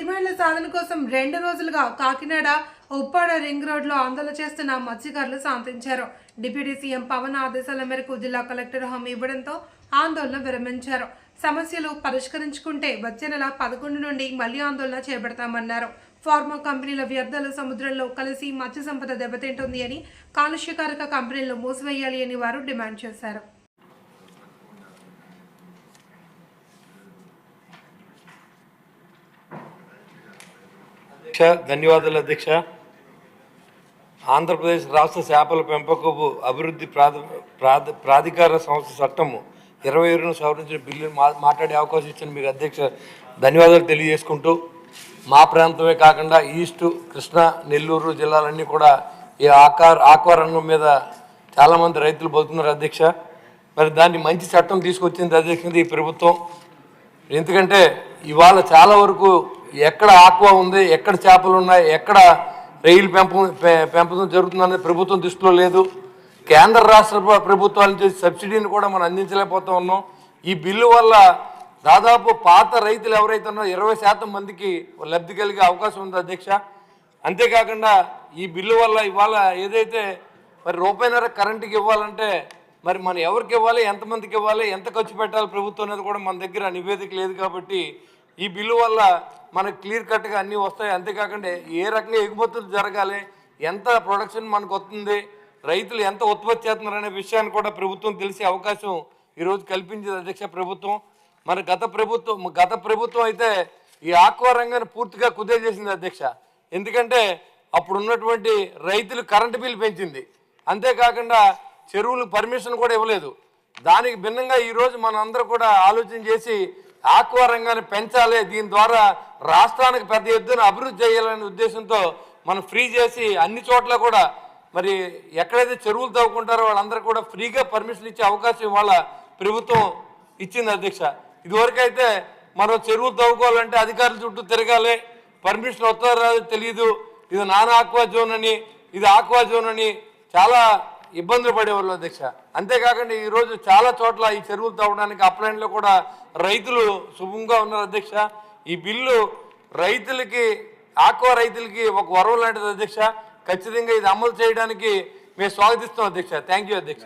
డిమాండ్ల సాధన కోసం రెండు రోజులుగా కాకినాడ ఉప్పాడ రింగ్ రోడ్లో ఆందోళన చేస్తున్న మత్స్యకారులు శాంతించారు. డిప్యూటీ సీఎం పవన్ ఆదేశాల మేరకు జిల్లా కలెక్టర్ హామీ ఇవ్వడంతో ఆందోళన విరమించారు. సమస్యలు పరిష్కరించుకుంటే వచ్చే నెల పదకొండు నుండి మళ్ళీ ఆందోళన చేపడతామన్నారు. ఫార్మా కంపెనీల వ్యర్థాలు సముద్రంలో కలిసి మత్స్య సంపద దెబ్బతింటుంది అని కాలుష్యకారక కంపెనీలు మూసివేయాలి అని వారు డిమాండ్ చేశారు. అధ్యక్ష ధన్యవాదాలు అధ్యక్ష. ఆంధ్రప్రదేశ్ రాష్ట్ర చేపల పెంపకపు అభివృద్ధి ప్రాధ ప్రాధ ప్రాధికార సంస్థ చట్టము ఇరవై ఏడును సవరించిన బిల్లు మాట్లాడే అవకాశం ఇచ్చిన మీకు అధ్యక్ష ధన్యవాదాలు తెలియజేసుకుంటూ మా ప్రాంతమే కాకుండా ఈస్టు కృష్ణా నెల్లూరు జిల్లాలన్నీ కూడా ఈ ఆకార్ ఆక్వా రంగం మీద చాలామంది రైతులు పోతున్నారు అధ్యక్ష. మరి దాన్ని మంచి చట్టం తీసుకొచ్చింది అధ్యక్ష ఈ ప్రభుత్వం. ఎందుకంటే ఇవాళ చాలా వరకు ఎక్కడ ఆక్వా ఉంది ఎక్కడ చేపలు ఉన్నాయి ఎక్కడ రైలు పెంపకం పెంపకం జరుగుతుందనేది ప్రభుత్వం దృష్టిలో లేదు. కేంద్ర రాష్ట్ర ప్రభుత్వాల నుంచి సబ్సిడీని కూడా మనం అందించలేకపోతూ ఉన్నాం. ఈ బిల్లు వల్ల దాదాపు పాత రైతులు ఎవరైతే ఉన్నారో ఇరవై శాతం మందికి లబ్ధి కలిగే అవకాశం ఉంది అధ్యక్ష. అంతేకాకుండా ఈ బిల్లు వల్ల ఇవాళ ఏదైతే మరి రూపాయిన్నర కరెంటుకి ఇవ్వాలంటే మరి మనం ఎవరికి ఇవ్వాలి ఎంతమందికి ఇవ్వాలి ఎంత ఖర్చు పెట్టాలి ప్రభుత్వం అనేది కూడా మన దగ్గర నివేదిక లేదు కాబట్టి ఈ బిల్లు వల్ల మనకు క్లియర్ కట్గా అన్నీ వస్తాయి. అంతేకాకుండా ఏ రకంగా ఎగుమతులు జరగాలి ఎంత ప్రొడక్షన్ మనకు వస్తుంది రైతులు ఎంత ఉత్పత్తి చేస్తున్నారు అనే విషయాన్ని కూడా ప్రభుత్వం తెలిసే అవకాశం ఈరోజు కల్పించింది అధ్యక్ష ప్రభుత్వం. మన గత ప్రభుత్వం గత ప్రభుత్వం అయితే ఈ ఆక్వా రంగాన్ని పూర్తిగా కుదేసేసింది అధ్యక్ష. ఎందుకంటే అప్పుడు ఉన్నటువంటి రైతులు కరెంటు బిల్ పెంచింది. అంతేకాకుండా చెరువులు పర్మిషన్ కూడా ఇవ్వలేదు. దానికి భిన్నంగా ఈరోజు మనందరూ కూడా ఆలోచన చేసి ఆక్వా రంగాన్ని పెంచాలి. దీని ద్వారా రాష్ట్రానికి పెద్ద ఎత్తున అభివృద్ధి చేయాలనే ఉద్దేశంతో మనం ఫ్రీ చేసి అన్ని చోట్ల కూడా మరి ఎక్కడైతే చెరువులు తవ్వుకుంటారో వాళ్ళందరూ కూడా ఫ్రీగా పర్మిషన్ ఇచ్చే అవకాశం ఇవాళ ప్రభుత్వం ఇచ్చింది అధ్యక్ష. ఇదివరకైతే మనం చెరువులు తవ్వుకోవాలంటే అధికారుల చుట్టూ తిరగాలి. పర్మిషన్ వస్తారో తెలియదు ఇది నాన్ ఆక్వా జోన్ అని ఇది ఆక్వా జోన్ అని చాలా ఇబ్బందులు పడేవాళ్ళు అధ్యక్ష. అంతేకాకుండా ఈరోజు చాలా చోట్ల ఈ చెరువులు తవ్వడానికి అప్లైన్లో కూడా రైతులు శుభంగా ఉన్నారు అధ్యక్ష. ఈ బిల్లు రైతులకి ఆక్వా రైతులకి ఒక వరవు లాంటిది అధ్యక్ష. ఖచ్చితంగా ఇది అమలు చేయడానికి మేము స్వాగతిస్తాం అధ్యక్ష. థ్యాంక్ యూ అధ్యక్ష.